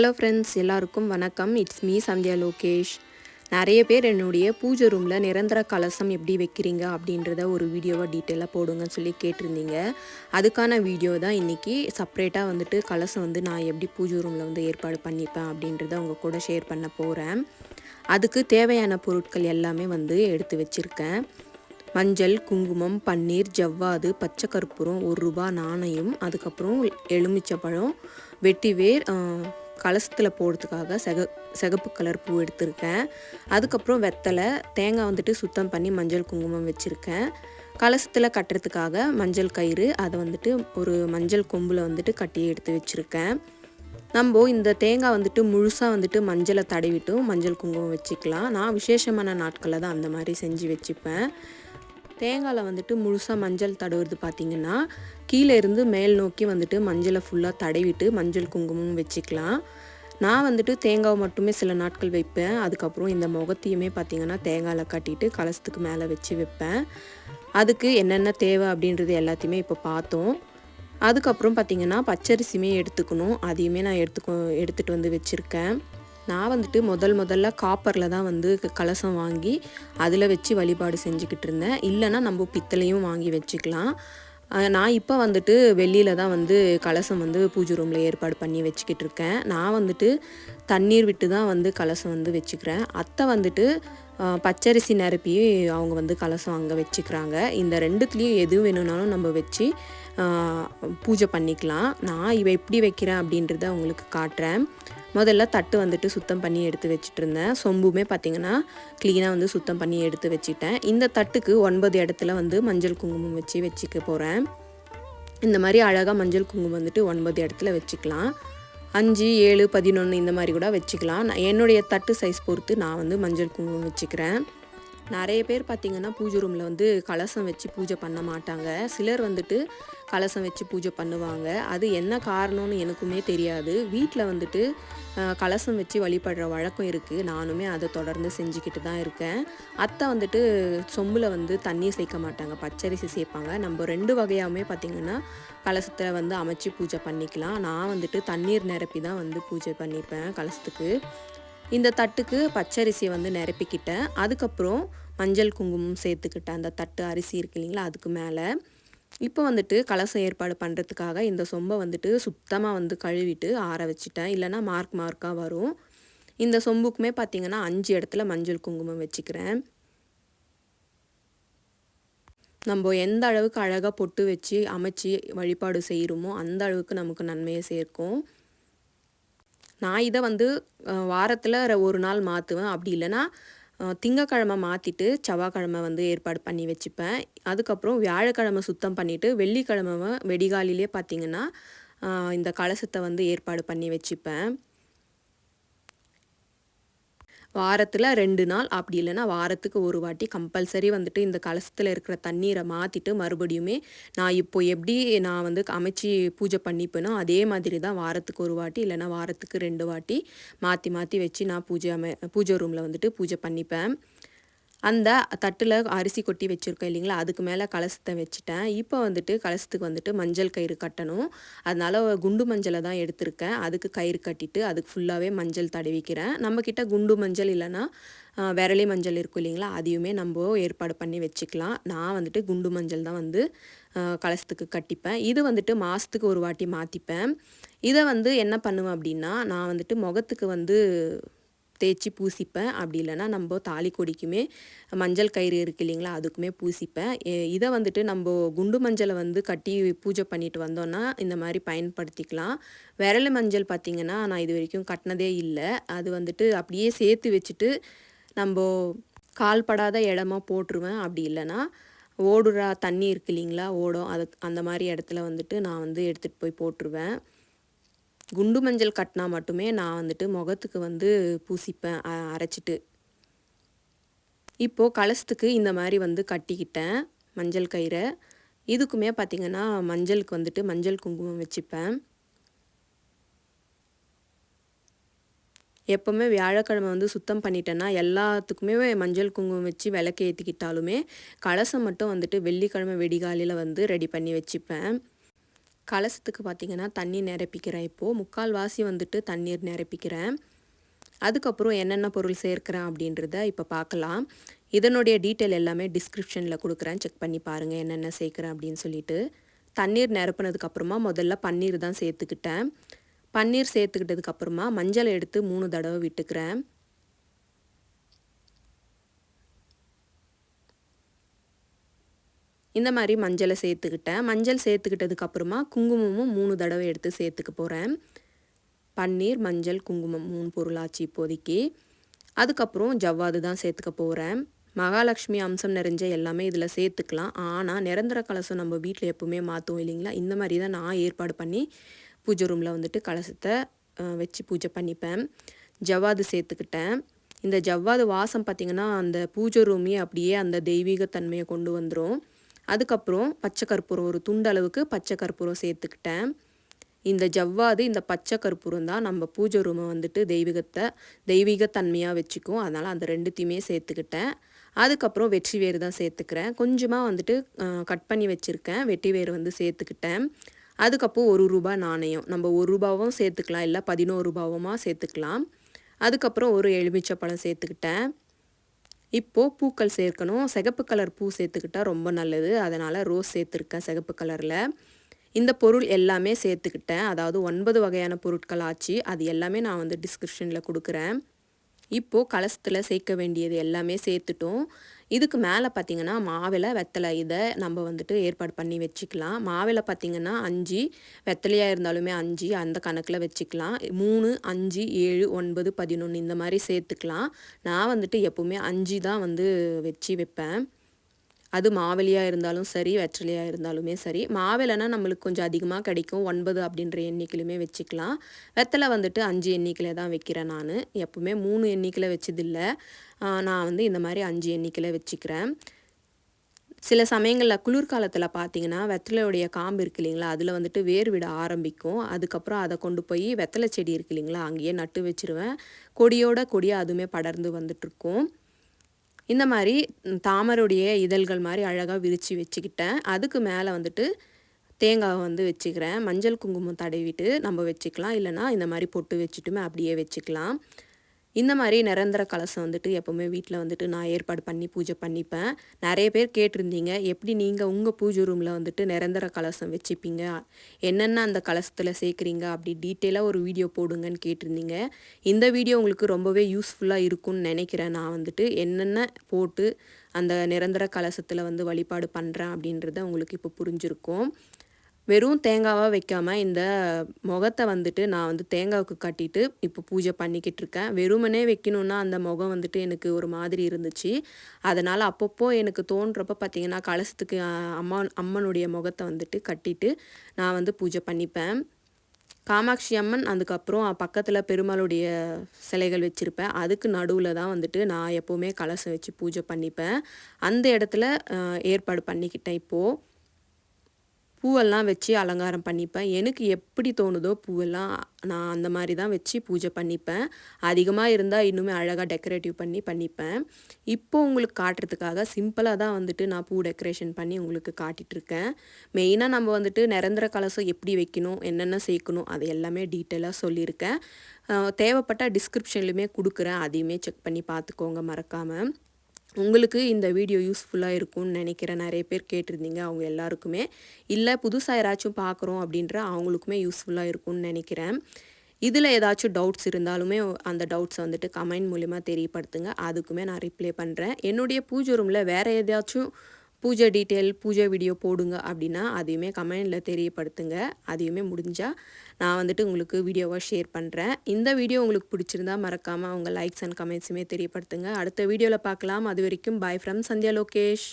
Hello friends எல்லாருக்கும் வணக்கம். It's me Sandhya Lokesh. நிறைய பேர் என்னுடைய பூஜை ரூமில் நிரந்தர கலசம் எப்படி வைக்கிறீங்க அப்படின்றத ஒரு வீடியோவை டீட்டெயிலாக போடுங்கன்னு சொல்லி கேட்டிருந்தீங்க. அதுக்கான வீடியோ தான் இன்றைக்கி செப்ரேட்டாக வந்துட்டு கலசம் வந்து நான் எப்படி பூஜை ரூமில் வந்து ஏற்பாடு பண்ணிப்பேன் அப்படின்றத உங்கள் கூட ஷேர் பண்ண போகிறேன் அதுக்கு தேவையான பொருட்கள் எல்லாமே வந்து எடுத்து வச்சுருக்கேன். மஞ்சள் குங்குமம் பன்னீர் ஜவ்வாது பச்சை கற்பூரம் ஒரு ரூபா நாணயம் அதுக்கப்புறம் எலுமிச்சப்பழம் வெட்டிவேர் கலசத்தில் போடுறதுக்காக செக சிகப்பு கலர் பூ எடுத்திருக்கேன். அதுக்கப்புறம் வெத்தலை தேங்காய் வந்துட்டு சுத்தம் பண்ணி மஞ்சள் குங்குமம் வச்சுருக்கேன். கலசத்தில் கட்டுறதுக்காக மஞ்சள் கயிறு அதை வந்துட்டு ஒரு மஞ்சள் கொம்பில் வந்துட்டு கட்டி எடுத்து வச்சுருக்கேன். நம்ம இந்த தேங்காய் வந்துட்டு முழுசாக வந்துட்டு மஞ்சளை தடவிட்டும் மஞ்சள் குங்குமம் வச்சுக்கலாம். நான் விசேஷமான நாட்களில் தான் அந்த மாதிரி செஞ்சு வச்சுப்பேன். தேங்காயில் வந்துட்டு முழுசாக மஞ்சள் தடவுறது பார்த்திங்கன்னா கீழே இருந்து மேல் நோக்கி வந்துட்டு மஞ்சளை ஃபுல்லாக தடவிட்டு மஞ்சள் குங்குமம் வச்சுக்கலாம். நான் வந்துட்டு தேங்காவை மட்டுமே சில நாட்கள் வைப்பேன். அதுக்கப்புறம் இந்த முகத்தையுமே பார்த்திங்கன்னா தேங்காயில் கட்டிட்டு கலசத்துக்கு மேலே வச்சு வைப்பேன். அதுக்கு என்னென்ன தேவை அப்படின்றது எல்லாத்தையுமே இப்போ பார்த்தோம். அதுக்கப்புறம் பார்த்திங்கன்னா பச்சரிசியுமே எடுத்துக்கணும். அதையுமே நான் எடுத்துக்கோ எடுத்துகிட்டு வந்து வச்சுருக்கேன். நான் வந்துட்டு முதல் முதல்ல காப்பரில் தான் வந்து கலசம் வாங்கி அதில் வச்சு வழிபாடு செஞ்சுக்கிட்டு இருந்தேன். இல்லைன்னா நம்ம பித்தளையும் வாங்கி வச்சுக்கலாம். நான் இப்போ வந்துட்டு வெளியில் தான் வந்து கலசம் வந்து பூஜை ரூமில் ஏற்பாடு பண்ணி வச்சுக்கிட்டு இருக்கேன். நான் வந்துட்டு தண்ணீர் விட்டு தான் வந்து கலசம் வந்து வச்சுக்கிறேன். அத்தை வந்துட்டு பச்சரிசி நிரப்பி அவங்க வந்து கலசம் அங்கே வச்சுக்கிறாங்க. இந்த ரெண்டுத்துலேயும் எது வேணும்னாலும் நம்ம வச்சு பூஜை பண்ணிக்கலாம். நான் இவ எப்படி வைக்கிறேன் அப்படின்றத உங்களுக்கு காட்டுறேன். முதல்ல தட்டு வந்துட்டு சுத்தம் பண்ணி எடுத்து வச்சுட்டு இருந்தேன் சொம்புமே பார்த்திங்கன்னா க்ளீனாக வந்து சுத்தம் பண்ணி எடுத்து வச்சுட்டேன். இந்த தட்டுக்கு ஒன்பது இடத்துல வந்து மஞ்சள் குங்குமம் வச்சு வச்சுக்க போகிறேன் இந்த மாதிரி அழகாக மஞ்சள் குங்குமம் வந்துட்டு ஒன்பது இடத்துல வச்சுக்கலாம். அஞ்சு ஏழு பதினொன்று இந்த மாதிரி கூட வச்சுக்கலாம். நான் என்னுடைய தட்டு சைஸ் பொறுத்து நான் வந்து மஞ்சள் குங்குமம் வச்சுக்கிறேன். நிறைய பேர் பார்த்திங்கன்னா பூஜை ரூமில் வந்து கலசம் வச்சு பூஜை பண்ண மாட்டாங்க. சிலர் வந்துட்டு கலசம் வச்சு பூஜை பண்ணுவாங்க. அது என்ன காரணம்னு எனக்குமே தெரியாது. வீட்டில் வந்துட்டு கலசம் வச்சு வழிபடுற வழக்கம் இருக்குது நானுமே அதை தொடர்ந்து செஞ்சுக்கிட்டு தான் இருக்கேன். அத்தை வந்துட்டு சொம்பில் வந்து தண்ணி சேர்க்க மாட்டாங்க. பச்சரிசி சேர்ப்பாங்க. நம்ம ரெண்டு வகையாகவுமே பார்த்திங்கன்னா கலசத்தில் வந்து அமைச்சு பூஜை பண்ணிக்கலாம். நான் வந்துட்டு தண்ணீர் நிரப்பி தான் வந்து பூஜை பண்ணிப்பேன் கலசத்துக்கு. இந்த தட்டுக்கு பச்சரிசியை வந்து நிரப்பிக்கிட்டேன். அதுக்கப்புறம் மஞ்சள் குங்குமம் சேர்த்துக்கிட்டேன் அந்த தட்டு அரிசி இருக்கு இல்லைங்களா அதுக்கு மேலே. இப்போ வந்துட்டு கலசம் ஏற்பாடு பண்ணுறதுக்காக இந்த சொம்பை வந்துட்டு சுத்தமாக வந்து கழுவிட்டு ஆற வச்சுட்டேன். இல்லைனா மார்க் மார்க்காக வரும். இந்த சொம்புக்குமே பார்த்திங்கன்னா அஞ்சு இடத்துல மஞ்சள் குங்குமம் வச்சுக்கிறேன். நம்ம எந்த அளவுக்கு அழகாக பொட்டு வச்சு அமைச்சு வழிபாடு செய்கிறோமோ அந்த அளவுக்கு நமக்கு நன்மையை சேர்க்கும். நான் இதை வந்து வாரத்தில் ஒரு நாள் மாற்றுவேன் அப்படி இல்லைன்னா திங்கக்கிழமை மாற்றிட்டு செவ்வாய்க்கிழமை வந்து ஏற்பாடு பண்ணி வச்சுப்பேன். அதுக்கப்புறம் வியாழக்கிழமை சுத்தம் பண்ணிவிட்டு வெள்ளிக்கிழமை வெடிகாலிலே பார்த்திங்கன்னா இந்த கலசத்தை வந்து ஏற்பாடு பண்ணி வச்சுப்பேன். வாரத்தில் ரெண்டு நாள் அப்படி இல்லைன்னா வாரத்துக்கு ஒரு வாட்டி கம்பல்சரி வந்துட்டு இந்த கலசத்தில் இருக்கிற தண்ணீரை மாற்றிட்டு மறுபடியுமே நான் இப்போ எப்படி நான் வந்து அமைச்சு பூஜை பண்ணிப்பேனோ அதே மாதிரி தான் வாரத்துக்கு ஒரு வாட்டி இல்லைன்னா வாரத்துக்கு ரெண்டு வாட்டி மாற்றி மாற்றி வச்சு நான் பூஜை அமை பூஜை ரூமில் வந்துட்டு பூஜை பண்ணிப்பேன். அந்த தட்டில் அரிசி கொட்டி வச்சுருக்கோம் இல்லைங்களா? அதுக்கு மேலே கலசத்தை வச்சுட்டேன். இப்போ வந்துட்டு கலசத்துக்கு வந்துட்டு மஞ்சள் கயிறு கட்டணும். அதனால் குண்டு மஞ்சளை தான் எடுத்திருக்கேன். அதுக்கு கயிறு கட்டிட்டு அதுக்கு ஃபுல்லாகவே மஞ்சள் தடவிக்கிறேன். நம்மக்கிட்ட குண்டு மஞ்சள் இல்லைன்னா விரலி மஞ்சள் இருக்கும் இல்லைங்களா? அதையுமே நம்ம ஏற்பாடு பண்ணி வச்சுக்கலாம். நான் வந்துட்டு குண்டு மஞ்சள் தான் வந்து கலசத்துக்கு கட்டிப்பேன். இது வந்துட்டு மாதத்துக்கு ஒரு வாட்டி மாற்றிப்பேன் இதை வந்து என்ன பண்ணுவேன் அப்படின்னா நான் வந்துட்டு முகத்துக்கு வந்து தேய்ச்சி பூசிப்பேன். அப்படி இல்லைன்னா நம்ம தாலி கொடிக்குமே மஞ்சள் கயிறு இருக்குது இல்லைங்களா அதுக்குமே பூசிப்பேன். இதை வந்துட்டு நம்ம குண்டு மஞ்சளை வந்து கட்டி பூஜை பண்ணிட்டு வந்தோன்னா இந்த மாதிரி பயன்படுத்திக்கலாம். விரல் மஞ்சள் பார்த்திங்கன்னா நான் இது வரைக்கும் கட்டினதே இல்லை. அது வந்துட்டு அப்படியே சேர்த்து வச்சுட்டு நம்ம கால்படாத இடமா போட்டுருவேன். அப்படி இல்லைன்னா ஓடுற தண்ணி இருக்கு இல்லைங்களா ஓடும். அதுக்கு அந்த மாதிரி இடத்துல வந்துட்டு நான் வந்து எடுத்துகிட்டு போய் போட்டுருவேன். குண்டு மஞ்சள் கட்டினா மட்டுமே நான் வந்துட்டு முகத்துக்கு வந்து பூசிப்பேன் அரைச்சிட்டு. இப்போது கலசத்துக்கு இந்த மாதிரி வந்து கட்டிக்கிட்டேன் மஞ்சள் கயிறை. இதுக்குமே பார்த்திங்கன்னா மஞ்சளுக்கு வந்துட்டு மஞ்சள் குங்குமம் வச்சுப்பேன். எப்போவுமே வியாழக்கிழமை வந்து சுத்தம் பண்ணிட்டேன்னா எல்லாத்துக்குமே மஞ்சள் குங்குமம் வச்சு விளக்கு ஏற்றிக்கிட்டாலுமே கலசம் மட்டும் வந்துட்டு வெள்ளிக்கிழமை வெடிகாலையில் வந்து ரெடி பண்ணி வச்சுப்பேன். கலசத்துக்கு பார்த்திங்கன்னா தண்ணி நிரப்பிக்கிறேன் இப்போது முக்கால்வாசி வந்துட்டு தண்ணீர் நிரப்பிக்கிறேன். அதுக்கப்புறம் என்னென்ன பொருள் சேர்க்குறேன் அப்படின்றத இப்போ பார்க்கலாம் இதனுடைய டீட்டெயில் எல்லாமே டிஸ்கிரிப்ஷனில் கொடுக்குறேன். செக் பண்ணி பாருங்கள் என்னென்ன சேர்க்குறேன் அப்படின்னு சொல்லிட்டு. தண்ணீர் நிரப்புனதுக்கப்புறமா முதல்ல பன்னீர் தான் சேர்த்துக்கிட்டேன். பன்னீர் சேர்த்துக்கிட்டதுக்கப்புறமா மஞ்சளை எடுத்து மூணு தடவை விட்டுக்கிறேன். இந்த மாதிரி மஞ்சளை சேர்த்துக்கிட்டேன். மஞ்சள் சேர்த்துக்கிட்டதுக்கப்புறமா குங்குமமும் மூணு தடவை எடுத்து சேர்த்துக்க போகிறேன் பன்னீர் மஞ்சள் குங்குமம் மூணு பொருளாச்சு இப்போதைக்கு. அதுக்கப்புறம் ஜவ்வாது தான் சேர்த்துக்க போகிறேன் மகாலட்சுமி அம்சம் நிறைஞ்ச எல்லாமே இதில் சேர்த்துக்கலாம். ஆனால் நிரந்தர கலசம் நம்ம வீட்டில் எப்போவுமே மாற்றுவோம் இல்லைங்களா? இந்த மாதிரி தான் நான் ஏற்பாடு பண்ணி பூஜை ரூமில் வந்துட்டு கலசத்தை வச்சு பூஜை பண்ணிப்பேன். ஜவ்வாது சேர்த்துக்கிட்டேன். இந்த ஜவ்வாது வாசம் பார்த்திங்கன்னா அந்த பூஜை ரூமே அப்படியே அந்த தெய்வீகத்தன்மையை கொண்டு வந்துடும் அதுக்கப்புறம் பச்சை கற்பூரம் ஒரு துண்டளவுக்கு பச்சை கற்பூரம் சேர்த்துக்கிட்டேன். இந்த ஜவ்வாது இந்த பச்சை கற்பூரம் தான் நம்ம பூஜை ரூமை வந்துட்டு தெய்வீகத்தை தெய்வீகத்தன்மையாக வச்சுக்கும். அதனால் அந்த ரெண்டுத்தையுமே சேர்த்துக்கிட்டேன். அதுக்கப்புறம் வெற்றி வேறு தான் சேர்த்துக்கிறேன். கொஞ்சமாக வந்துட்டு கட் பண்ணி வச்சுருக்கேன். வெட்டி வேறு வந்து சேர்த்துக்கிட்டேன். அதுக்கப்புறம் ஒரு ரூபா நாணயம். நம்ம ஒரு ரூபாவும் சேர்த்துக்கலாம். இல்லை பதினோரு ரூபாவுமா சேர்த்துக்கலாம். அதுக்கப்புறம் ஒரு எலுமிச்சை பழம் சேர்த்துக்கிட்டேன். இப்போது பூக்கள் சேர்க்கணும். சிகப்பு கலர் பூ சேர்த்துக்கிட்டால் ரொம்ப நல்லது. அதனால் ரோஸ் சேர்த்துருக்கேன் சிகப்பு கலரில். இந்த பொருள் எல்லாமே சேர்த்துக்கிட்டேன். அதாவது ஒன்பது வகையான பொருட்கள் ஆச்சு. அது எல்லாமே நான் வந்து டிஸ்கிரிப்ஷனில் கொடுக்குறேன். இப்போது கலசத்தில் சேர்க்க வேண்டியது எல்லாமே சேர்த்துட்டோம். இதுக்கு மேலே பார்த்திங்கன்னா மாவில வெத்தலை இதை நம்ம வந்துட்டு ஏற்பாடு பண்ணி வச்சுக்கலாம். மாவில பார்த்திங்கன்னா அஞ்சு வெத்தலையாக இருந்தாலுமே அஞ்சு அந்த கணக்கில் வச்சுக்கலாம். மூணு அஞ்சு ஏழு ஒன்பது பதினொன்று இந்த மாதிரி சேர்த்துக்கலாம். நான் வந்துட்டு எப்போவுமே அஞ்சு தான் வந்து வச்சு வைப்பேன். அது மாவெளியாக இருந்தாலும் சரி வெற்றிலையாக இருந்தாலுமே சரி. மாவிலைனா நம்மளுக்கு கொஞ்சம் அதிகமாக கிடைக்கும். ஒன்பது அப்படின்ற எண்ணிக்கையிலுமே வச்சுக்கலாம். வெத்தலை வந்துட்டு அஞ்சு எண்ணிக்கையில் தான் வைக்கிறேன் நான். எப்பவுமே மூணு எண்ணிக்கையில் வச்சதில்லை. நான் வந்து இந்த மாதிரி அஞ்சு எண்ணிக்கையில் வச்சுக்கிறேன். சில சமயங்களில் குளிர்காலத்தில் பார்த்தீங்கன்னா வெத்தலையுடைய காம்பு இருக்கு இல்லைங்களா அதில் வந்துட்டு வேர் விட ஆரம்பிக்கும். அதுக்கப்புறம் அதை கொண்டு போய் வெத்தலை செடி இருக்கு இல்லைங்களா அங்கேயே நட்டு வச்சுருவேன். கொடியோட கொடியாக அதுவுமே படர்ந்து வந்துட்டுருக்கும் இந்த மாதிரி தாமருடைய இதழ்கள் மாதிரி அழகாக விரித்து வச்சுக்கிட்டேன். அதுக்கு மேலே வந்துட்டு தேங்காவை வந்து வச்சுக்கிறேன். மஞ்சள் குங்குமம் தடவிட்டு நம்ம வச்சுக்கலாம். இல்லைனா இந்த மாதிரி பொட்டு வச்சுட்டுமே அப்படியே வச்சுக்கலாம். இந்த மாதிரி நிரந்தர கலசம் வந்துட்டு எப்போவுமே வீட்டில் வந்துட்டு நான் ஏற்பாடு பண்ணி பூஜை பண்ணிப்பேன். நிறைய பேர் கேட்டிருந்தீங்க எப்படி நீங்கள் உங்கள் பூஜை ரூமில் வந்துட்டு நிரந்தர கலசம் வச்சுப்பீங்க? என்னென்ன அந்த கலசத்தில் சேர்க்குறீங்க? அப்படி டீட்டெயிலாக ஒரு வீடியோ போடுங்கன்னு கேட்டிருந்தீங்க. இந்த வீடியோ உங்களுக்கு ரொம்பவே யூஸ்ஃபுல்லாக இருக்கும்னு நினைக்கிறேன் நான் வந்துட்டு. என்னென்ன போட்டு அந்த நிரந்தர கலசத்தில் வந்து வழிபாடு பண்ணுறேன் அப்படின்றத உங்களுக்கு இப்போ புரிஞ்சிருக்கும். வெறும் தேங்காவாக வைக்காமல் இந்த முகத்தை வந்துட்டு நான் வந்து தேங்காவுக்கு கட்டிட்டு இப்போ பூஜை பண்ணிக்கிட்டு இருக்கேன். வெறுமனே வைக்கணுன்னா அந்த முகம் வந்துட்டு எனக்கு ஒரு மாதிரி இருந்துச்சு. அதனால் அப்பப்போ எனக்கு தோன்றப்ப பார்த்திங்கன்னா கலசத்துக்கு அம்மா அம்மனுடைய முகத்தை வந்துட்டு கட்டிட்டு நான் வந்து பூஜை பண்ணிப்பேன். காமாட்சி அம்மன் அதுக்கப்புறம் பக்கத்தில் பெருமாளுடைய சிலைகள் வச்சுருப்பேன். அதுக்கு நடுவில் தான் வந்துட்டு நான் எப்போவுமே கலசம் வச்சு பூஜை பண்ணிப்பேன். அந்த இடத்துல ஏற்பாடு பண்ணிக்கிட்டேன் இப்போது பூவெல்லாம் வச்சு அலங்காரம் பண்ணிப்பேன். எனக்கு எப்படி தோணுதோ பூவெல்லாம் நான் அந்த மாதிரி தான் வச்சு பூஜை பண்ணிப்பேன். அதிகமாக இருந்தால் இன்னுமே அழகாக டெக்கரேட்டிவ் பண்ணி பண்ணிப்பேன். இப்போ உங்களுக்கு காட்டுறதுக்காக சிம்பிளாக தான் வந்துட்டு நான் பூ டெக்கரேஷன் பண்ணி உங்களுக்கு காட்டிகிட்ருக்கேன் மெயினாக நம்ம வந்துட்டு நிரந்தர கலசம் எப்படி வைக்கணும் என்னென்ன சேர்க்கணும் அது எல்லாமே டீட்டெயிலாக சொல்லியிருக்கேன். தேவைப்பட்ட டிஸ்கிரிப்ஷன்லையுமே கொடுக்குறேன். அதையுமே செக் பண்ணி பார்த்துக்கோங்க மறக்காமல் உங்களுக்கு இந்த வீடியோ யூஸ்ஃபுல்லாக இருக்கும்னு நினைக்கிறேன் நிறைய பேர் கேட்டிருந்தீங்க. அவங்க எல்லாருக்குமே. இல்லை புதுசாக யாராச்சும் பார்க்குறோம் அப்படின்ற அவங்களுக்குமே யூஸ்ஃபுல்லாக இருக்கும்னு நினைக்கிறேன். இதில் ஏதாச்சும் டவுட்ஸ் இருந்தாலுமே அந்த டவுட்ஸை வந்துட்டு கமெண்ட் மூலிமா தெரியப்படுத்துங்க. அதுக்குமே நான் ரிப்ளை பண்ணுறேன் என்னுடைய பூஜை ரூமில் வேறு ஏதாச்சும் பூஜை டீட்டெயில் பூஜை வீடியோ போடுங்க அப்படின்னா அதையுமே கமெண்டில் தெரியப்படுத்துங்க. அதையுமே முடிஞ்சால் நான் வந்துட்டு உங்களுக்கு வீடியோவாக ஷேர் பண்ணுறேன் இந்த வீடியோ உங்களுக்கு பிடிச்சிருந்தா மறக்காமல் உங்கள் லைக்ஸ் அண்ட் கமெண்ட்ஸுமே தெரியப்படுத்துங்க. அடுத்த வீடியோவில் பார்க்கலாம். அது வரைக்கும் பாய் ஃப்ரம் சந்தியா லோகேஷ்.